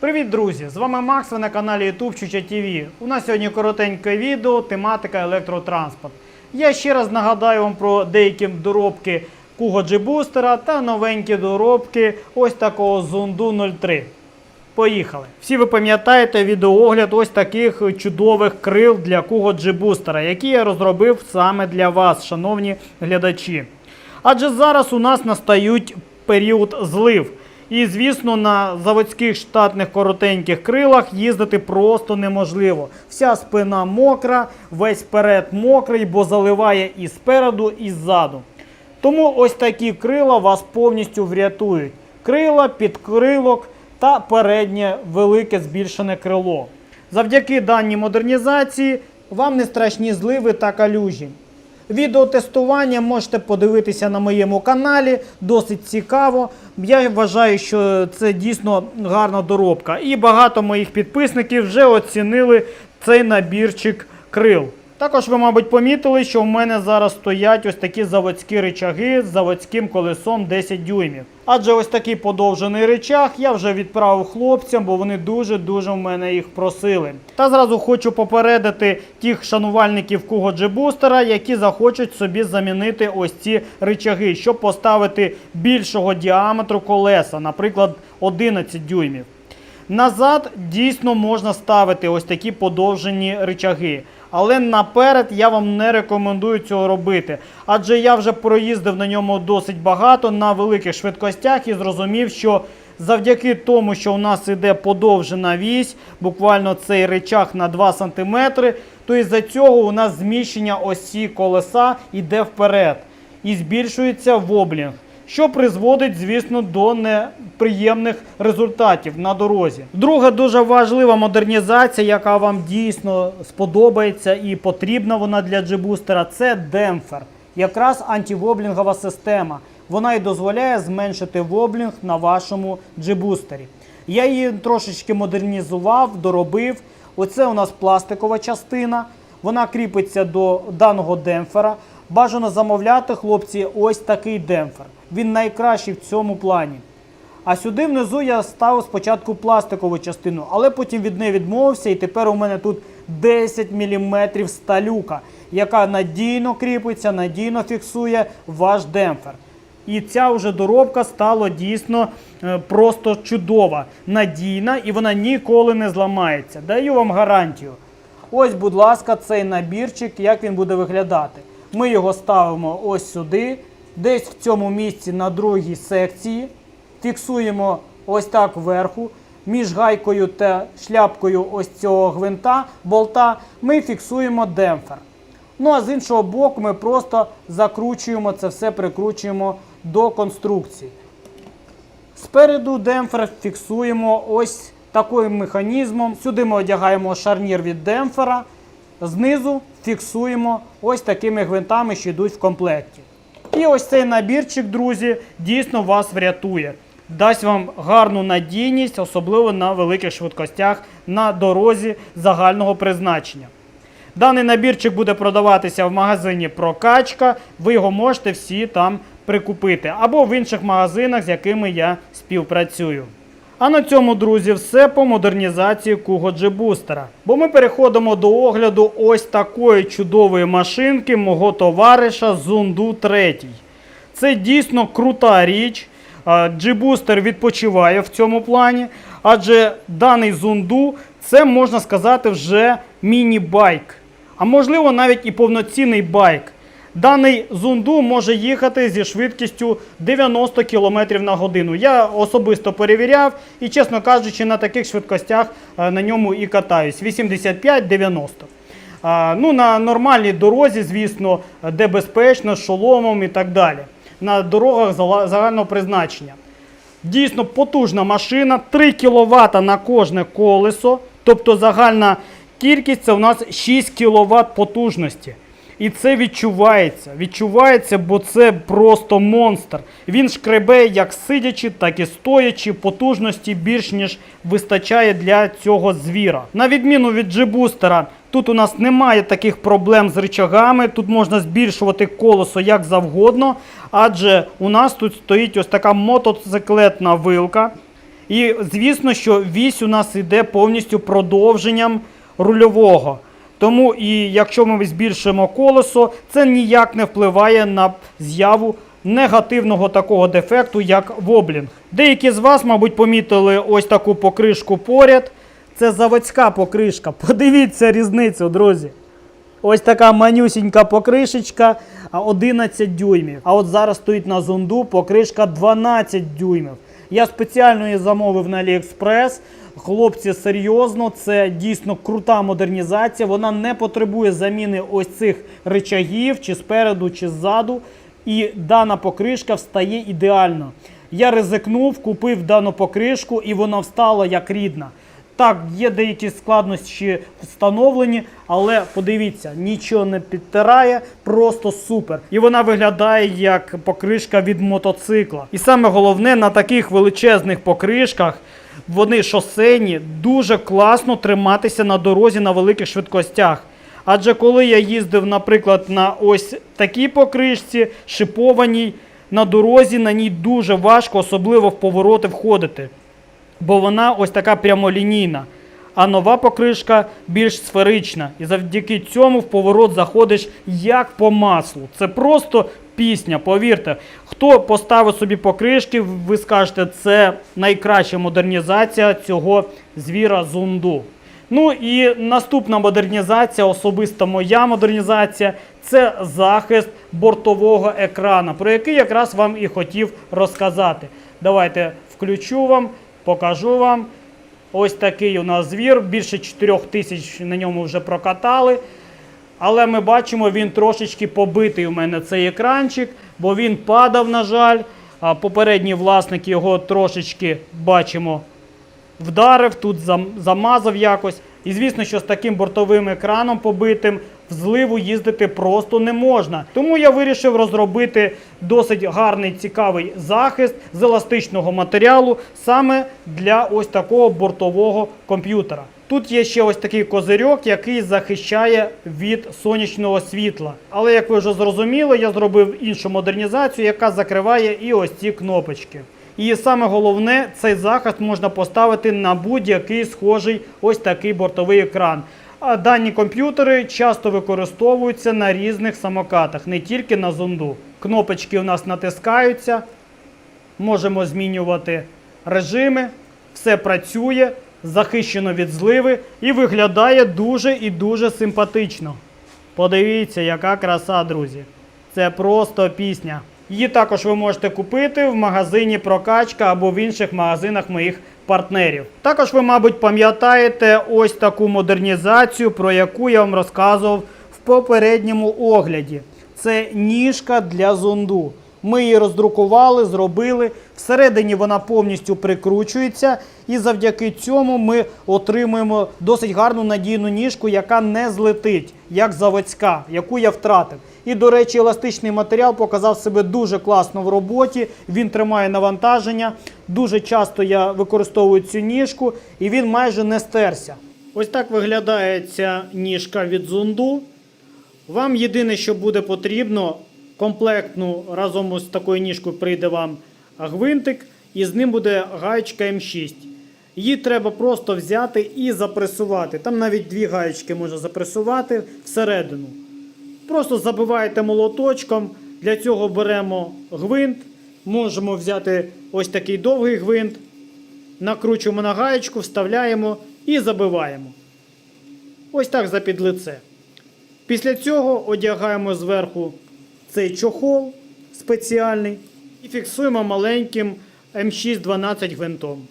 Привіт, друзі! З вами Макс, ви на каналі YouTube Чуча ТВ. У нас сьогодні коротеньке відео, тематика електротранспорт. Я ще раз нагадаю вам про деякі доробки Kugo G-бустера та новенькі доробки ось такого Zundu 03. Поїхали! Всі ви пам'ятаєте відеоогляд ось таких чудових крил для Kugo G-бустера, які я розробив саме для вас, шановні глядачі. Адже зараз у нас настають період злив. І, звісно, на заводських штатних коротеньких крилах їздити просто неможливо. Вся спина мокра, весь перед мокрий, бо заливає і спереду, і ззаду. Тому ось такі крила вас повністю врятують. Крила, підкрилок та переднє велике збільшене крило. Завдяки даній модернізації вам не страшні зливи та калюжі. Відеотестування можете подивитися на моєму каналі, досить цікаво. Я вважаю, що це дійсно гарна доробка. І багато моїх підписників вже оцінили цей набірчик крил. Також ви, мабуть, помітили, що в мене зараз стоять ось такі заводські ричаги з заводським колесом 10 дюймів. Адже ось такий подовжений ричаг я вже відправив хлопцям, бо вони дуже-дуже в мене їх просили. Та зразу хочу попередити тих шанувальників Kugo G-бустера, які захочуть собі замінити ось ці ричаги, щоб поставити більшого діаметру колеса, наприклад, 11 дюймів. Назад дійсно можна ставити ось такі подовжені ричаги. Але наперед я вам не рекомендую цього робити. Адже я вже проїздив на ньому досить багато на великих швидкостях і зрозумів, що завдяки тому, що у нас іде подовжена вісь, буквально цей ричаг на 2 см, то із-за цього у нас зміщення осі колеса йде вперед і збільшується воблінг що призводить, звісно, до неприємних результатів на дорозі. Друга дуже важлива модернізація, яка вам дійсно сподобається і потрібна вона для джибустера, це демпфер. Якраз антивоблінгова система. Вона і дозволяє зменшити воблінг на вашому джибустері. Я її трошечки модернізував, доробив. Оце у нас пластикова частина. Вона кріпиться до даного демпфера. Бажано замовляти, хлопці, ось такий демпфер. Він найкращий в цьому плані. А сюди внизу я ставив спочатку пластикову частину, але потім від неї відмовився, і тепер у мене тут 10 мм сталюка, яка надійно кріпиться, надійно фіксує ваш демпфер. І ця вже доробка стала дійсно е, просто чудова, надійна і вона ніколи не зламається. Даю вам гарантію. Ось, будь ласка, цей набірчик, як він буде виглядати. Ми його ставимо ось сюди, десь в цьому місці на другій секції. Фіксуємо ось так вверху. Між гайкою та шляпкою ось цього гвинта, болта, ми фіксуємо демпфер. Ну а з іншого боку, ми просто закручуємо це все, прикручуємо до конструкції. Спереду демпфер фіксуємо ось таким механізмом. Сюди ми одягаємо шарнір від демпфера. Знизу фіксуємо ось такими гвинтами, що йдуть в комплекті. І ось цей набірчик, друзі, дійсно вас врятує. Дасть вам гарну надійність, особливо на великих швидкостях на дорозі загального призначення. Даний набірчик буде продаватися в магазині Прокачка. Ви його можете всі там прикупити або в інших магазинах, з якими я співпрацюю. А на цьому, друзі, все по модернізації Kugo G-бустера. Бо ми переходимо до огляду ось такої чудової машинки мого товариша Zundu 3. Це дійсно крута річ. G-бустер відпочиває в цьому плані, адже даний Zundu це можна сказати вже міні-байк. А можливо навіть і повноцінний байк. Даний зунду може їхати зі швидкістю 90 км на годину. Я особисто перевіряв і, чесно кажучи, на таких швидкостях е, на ньому і катаюсь. 85-90. Ну, на нормальній дорозі, звісно, де безпечно, з шоломом і так далі. На дорогах загального призначення. Дійсно потужна машина, 3 кВт на кожне колесо. Тобто загальна кількість це у нас 6 кВт потужності. І це відчувається. Відчувається, бо це просто монстр. Він шкребе як сидячи, так і стоячи. Потужності більш ніж вистачає для цього звіра. На відміну від G-бустера, тут у нас немає таких проблем з рычагами. Тут можна збільшувати колесо як завгодно, адже у нас тут стоїть ось така мотоциклетна вилка. І звісно, що вісь у нас іде повністю продовженням рульового. Тому і якщо ми збільшимо колесо, це ніяк не впливає на з'яву негативного такого дефекту, як воблінг. Деякі з вас, мабуть, помітили ось таку покришку поряд. Це заводська покришка. Подивіться різницю, друзі. Ось така манюсінька покришечка, 11 дюймів. А от зараз стоїть на зонду покришка 12 дюймів. Я спеціально її замовив на AliExpress. Хлопці, серйозно, це дійсно крута модернізація. Вона не потребує заміни ось цих речагів, чи спереду, чи ззаду. І дана покришка встає ідеально. Я ризикнув, купив дану покришку, і вона встала як рідна. Так, є деякі складнощі встановлені, але подивіться, нічого не підтирає, просто супер. І вона виглядає як покришка від мотоцикла. І саме головне, на таких величезних покришках вони шосейні, дуже класно триматися на дорозі на великих швидкостях. Адже коли я їздив, наприклад, на ось такій покришці, шипованій, на дорозі на ній дуже важко, особливо в повороти входити бо вона ось така прямолінійна. А нова покришка більш сферична. І завдяки цьому в поворот заходиш як по маслу. Це просто пісня, повірте. Хто поставив собі покришки, ви скажете, це найкраща модернізація цього звіра зунду. Ну і наступна модернізація, особисто моя модернізація, це захист бортового екрана, про який якраз вам і хотів розказати. Давайте включу вам, покажу вам. Ось такий у нас звір. Більше 4 тисяч на ньому вже прокатали. Але ми бачимо, він трошечки побитий у мене цей екранчик, бо він падав, на жаль. А попередній власник його трошечки бачимо вдарив, тут замазав якось. І звісно, що з таким бортовим екраном побитим в зливу їздити просто не можна. Тому я вирішив розробити досить гарний цікавий захист з еластичного матеріалу саме для ось такого бортового комп'ютера. Тут є ще ось такий козирьок, який захищає від сонячного світла. Але як ви вже зрозуміли, я зробив іншу модернізацію, яка закриває і ось ці кнопочки. І саме головне, цей захист можна поставити на будь-який схожий ось такий бортовий екран. А дані комп'ютери часто використовуються на різних самокатах, не тільки на зонду. Кнопочки у нас натискаються, можемо змінювати режими, все працює, захищено від зливи і виглядає дуже і дуже симпатично. Подивіться, яка краса, друзі. Це просто пісня. Її також ви можете купити в магазині Прокачка або в інших магазинах моїх партнерів. Також ви, мабуть, пам'ятаєте ось таку модернізацію, про яку я вам розказував в попередньому огляді. Це ніжка для зонду. Ми її роздрукували, зробили. Всередині вона повністю прикручується, і завдяки цьому ми отримуємо досить гарну надійну ніжку, яка не злетить, як заводська, яку я втратив. І, до речі, еластичний матеріал показав себе дуже класно в роботі. Він тримає навантаження. Дуже часто я використовую цю ніжку, і він майже не стерся. Ось так виглядає ця ніжка від зунду. Вам єдине, що буде потрібно, комплектну разом з такою ніжкою прийде вам гвинтик, і з ним буде гаєчка М6. Її треба просто взяти і запресувати. Там навіть дві гаєчки можна запресувати всередину. Просто забиваєте молоточком. Для цього беремо гвинт. Можемо взяти ось такий довгий гвинт, накручуємо на гаєчку, вставляємо і забиваємо. Ось так за підлице. Після цього одягаємо зверху цей чохол спеціальний і фіксуємо маленьким М612 гвинтом,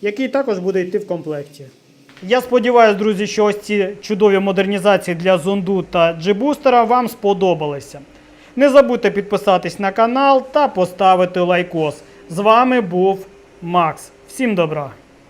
який також буде йти в комплекті. Я сподіваюся, друзі, що ось ці чудові модернізації для зонду та джибустера вам сподобалися. Не забудьте підписатись на канал та поставити лайкос. З вами був Макс. Всім добра!